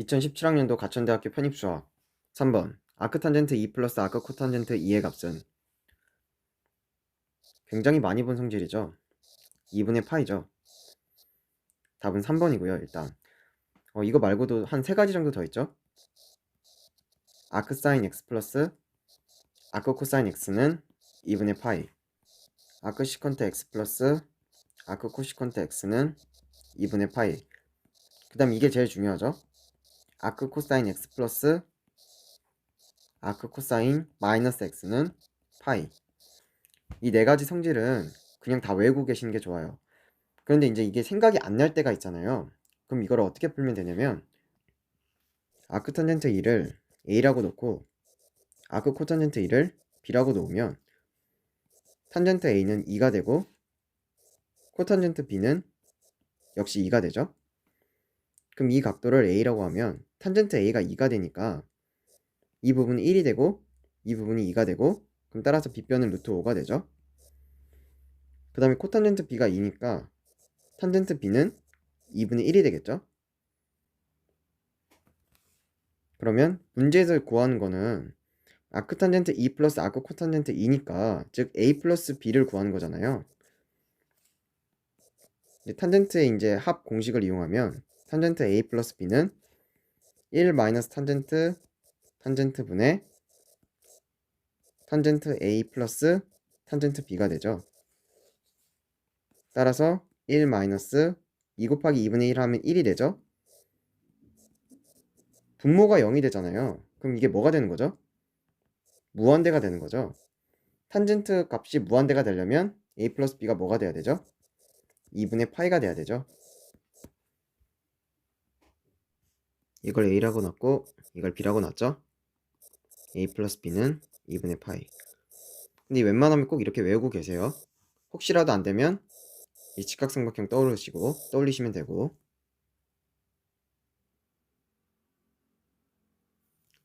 2017학년도 가천대학교 편입수학 3번. 아크탄젠트 2 플러스 아크 코탄젠트 2의 값은? 굉장히 많이 본 성질이죠. 2분의 파이죠. 답은 3번이고요 일단. 어, 이거 말고도 한세 가지 정도 더 있죠? 아크 사인 x 플러스 아크 코사인 x는 2분의 파이. 아크 시컨트 x 플러스 아크 코시컨트 x는 2분의 파이. 그 다음 이게 제일 중요하죠 아크 코사인 x 플러스 아크 코사인 마이너스 x는 파이. 이 네 가지 성질은 그냥 다 외우고 계시는 게 좋아요. 그런데 이제 이게 생각이 안 날 때가 있잖아요. 그럼 이걸 어떻게 풀면 되냐면 아크 탄젠트 2를 a라고 놓고 아크 코탄젠트 2를 b라고 놓으면 탄젠트 a는 2가 되고 코탄젠트 b는 역시 2가 되죠 그럼 이 각도를 a라고 하면 탄젠트 a가 2가 되니까 이 부분이 1이 되고 이 부분이 2가 되고 그럼 따라서 빗변은 루트 5가 되죠. 그 다음에 코탄젠트 b가 2니까 탄젠트 b는 2분의 1이 되겠죠. 그러면 문제에서 구하는 거는 아크 탄젠트 2 플러스 아크 코탄젠트 2니까 즉 a 플러스 b를 구하는 거잖아요. 탄젠트의 이제 합 공식을 이용하면 탄젠트 a 플러스 b는 1 마이너스 탄젠트 탄젠트 분의 탄젠트 a 플러스 탄젠트 b가 되죠. 따라서 1 마이너스 2 곱하기 2분의 1 하면 1이 되죠. 분모가 0이 되잖아요. 그럼 이게 뭐가 되는 거죠? 무한대가 되는 거죠. 탄젠트 값이 무한대가 되려면 a 플러스 b가 뭐가 돼야 되죠? 2분의 파이가 돼야 되죠. 이걸 a라고 놨고 이걸 b라고 놨죠. a 플러스 b는 2분의 파이. 근데 웬만하면 꼭 이렇게 외우고 계세요. 혹시라도 안 되면 이 직각삼각형 떠오르시고 떠올리시면 되고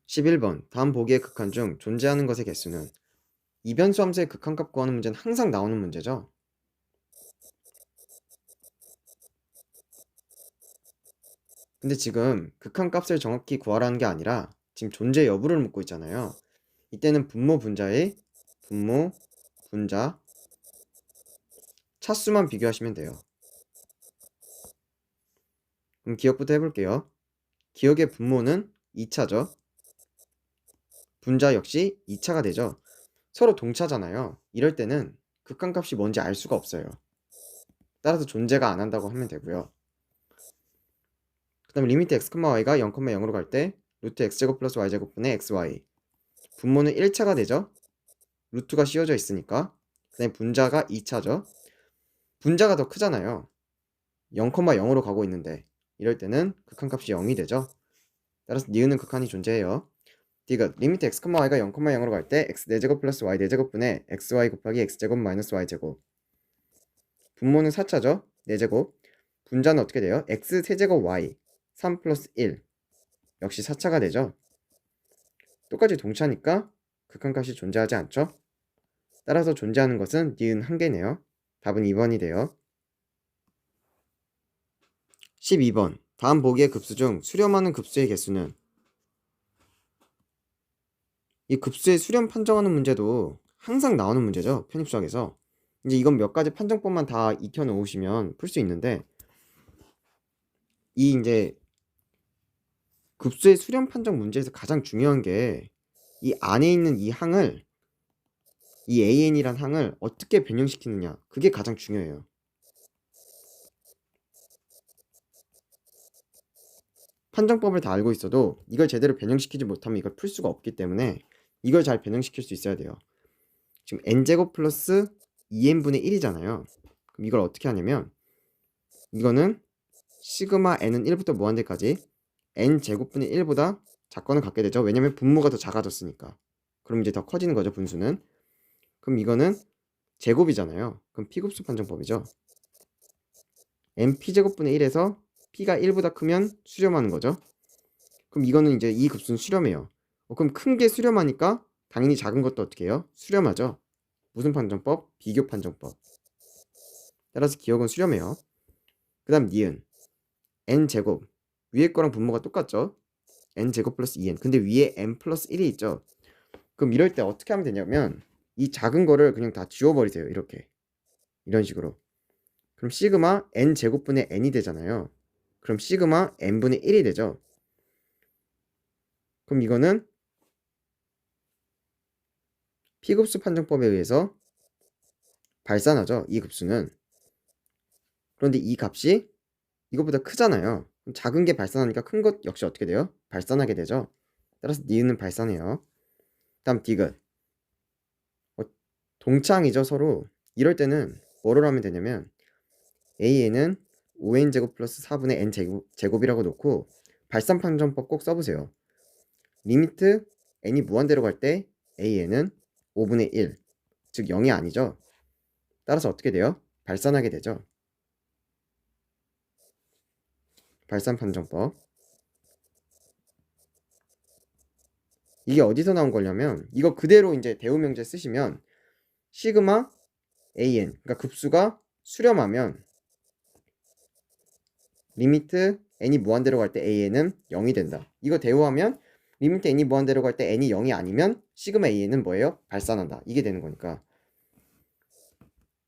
11번 다음 보기의 극한 중 존재하는 것의 개수는 이변수 함수의 극한값 구하는 문제는 항상 나오는 문제죠. 근데 지금 극한값을 정확히 구하라는 게 아니라 지금 존재 여부를 묻고 있잖아요. 이때는 분모 분자의 분모 분자 차수만 비교하시면 돼요. 그럼 기억부터 해볼게요. 기억의 분모는 2차죠. 분자 역시 2차가 되죠. 서로 동차잖아요. 이럴 때는 극한값이 뭔지 알 수가 없어요. 따라서 존재가 안 한다고 하면 되고요. 그 다음에 리미트 x, y가 0, 0으로 갈 때 루트 x제곱 플러스 y제곱분의 xy 분모는 1차가 되죠. 루트가 씌워져 있으니까 그 다음에 분자가 2차죠. 분자가 더 크잖아요. 0,0으로 가고 있는데 이럴 때는 극한값이 0이 되죠. 따라서 니은은 극한이 존재해요. 디귿 리미트 x, y가 0, 0으로 갈 때 x 4제곱 플러스 y 4제곱분의 xy 곱하기 x제곱 마이너스 y제곱 분모는 4차죠. 4제곱 분자는 어떻게 돼요? x 세제곱 y 3 플러스 1 역시 4차가 되죠. 똑같이 동차니까 극한값이 존재하지 않죠. 따라서 존재하는 것은 니은 한 개네요. 답은 2번이 돼요. 12번 다음 보기의 급수 중 수렴하는 급수의 개수는 이 급수의 수렴 판정하는 문제도 항상 나오는 문제죠. 편입수학에서. 이제 이건 몇 가지 판정법만 다 익혀 놓으시면 풀 수 있는데 이 이제 급수의 수렴 판정 문제에서 가장 중요한 게 이 안에 있는 이 항을 이 AN이란 항을 어떻게 변형시키느냐 그게 가장 중요해요. 판정법을 다 알고 있어도 이걸 제대로 변형시키지 못하면 이걸 풀 수가 없기 때문에 이걸 잘 변형시킬 수 있어야 돼요. 지금 n제곱 플러스 2n분의 1이잖아요. 그럼 이걸 어떻게 하냐면 이거는 시그마 n은 1부터 무한대까지 n제곱분의 1보다 작거는 갖게 되죠. 왜냐면 분모가 더 작아졌으니까. 그럼 이제 더 커지는 거죠, 분수는. 그럼 이거는 제곱이잖아요. 그럼 p급수 판정법이죠. np제곱분의 1에서 p가 1보다 크면 수렴하는 거죠. 그럼 이거는 이제 이 급수는 수렴해요. 어, 그럼 큰 게 수렴하니까 당연히 작은 것도 어떻게 해요? 수렴하죠. 무슨 판정법? 비교 판정법. 따라서 기억은 수렴해요. 그 다음 니은 n제곱 위에 거랑 분모가 똑같죠? n 제곱 플러스 2n. 근데 위에 n 플러스 1이 있죠? 그럼 이럴 때 어떻게 하면 되냐면 이 작은 거를 그냥 다 지워버리세요. 이렇게. 이런 식으로. 그럼 시그마 n 제곱분의 n이 되잖아요. 그럼 시그마 n분의 1이 되죠. 그럼 이거는 P급수 판정법에 의해서 발산하죠. 이 급수는. 그런데 이 값이 이것보다 크잖아요. 작은 게 발산하니까 큰 것 역시 어떻게 돼요? 발산하게 되죠. 따라서 니은은 발산해요. 다음 디귿. 어, 동창이죠 서로. 이럴 때는 뭐를 하면 되냐면 a에는 5n 제곱 플러스 4분의 n 제곱, 제곱이라고 놓고 발산 판정법 꼭 써보세요. 리미트 n이 무한대로 갈 때 a에는 5분의 1, 즉 0이 아니죠. 따라서 어떻게 돼요? 발산하게 되죠. 발산 판정법. 이게 어디서 나온 거냐면 이거 그대로 이제 대우 명제 쓰시면 시그마 an 그러니까 급수가 수렴하면 리미트 n이 무한대로 갈 때 an은 0이 된다. 이거 대우하면 리미트 n이 무한대로 갈 때 n이 0이 아니면 시그마 an은 뭐예요? 발산한다. 이게 되는 거니까.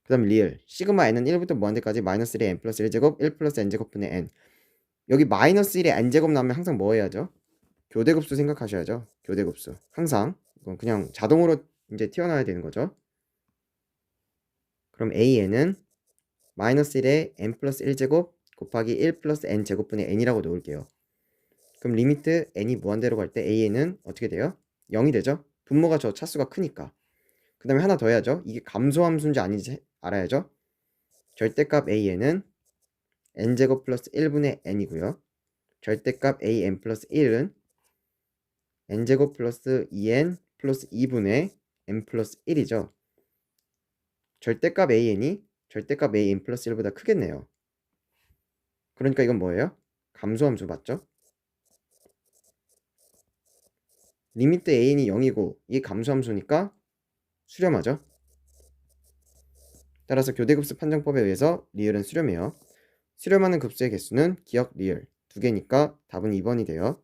그 다음 리얼 시그마 n은 1부터 무한대까지 마이너스 1의 n 플러스 1제곱 1 플러스 n제곱분의 n 여기 마이너스 1의 n제곱 나오면 항상 뭐 해야죠? 교대급수 생각하셔야죠. 교대급수. 항상. 이건 그냥 자동으로 이제 튀어나와야 되는 거죠. 그럼 an은 마이너스 1의 n 플러스 1제곱 곱하기 1 플러스 n 제곱분의 n이라고 놓을게요. 그럼 리미트 n이 무한대로 갈 때 an은 어떻게 돼요? 0이 되죠? 분모가 저 차수가 크니까. 그 다음에 하나 더 해야죠. 이게 감소함수인지 아닌지 알아야죠. 절대값 an은 n제곱 플러스 1분의 n이고요. 절대값 an 플러스 1은 n제곱 플러스 2n 플러스 2분의 n 플러스 1이죠. 절대값 an이 절대값 an 플러스 1보다 크겠네요. 그러니까 이건 뭐예요? 감소함수 맞죠? 리미트 an이 0이고 이게 감소함수니까 수렴하죠. 따라서 교대급수 판정법에 의해서 리얼은 수렴해요. 수렴하는 급수의 개수는 기억 리얼 두 개니까 답은 2번이 돼요.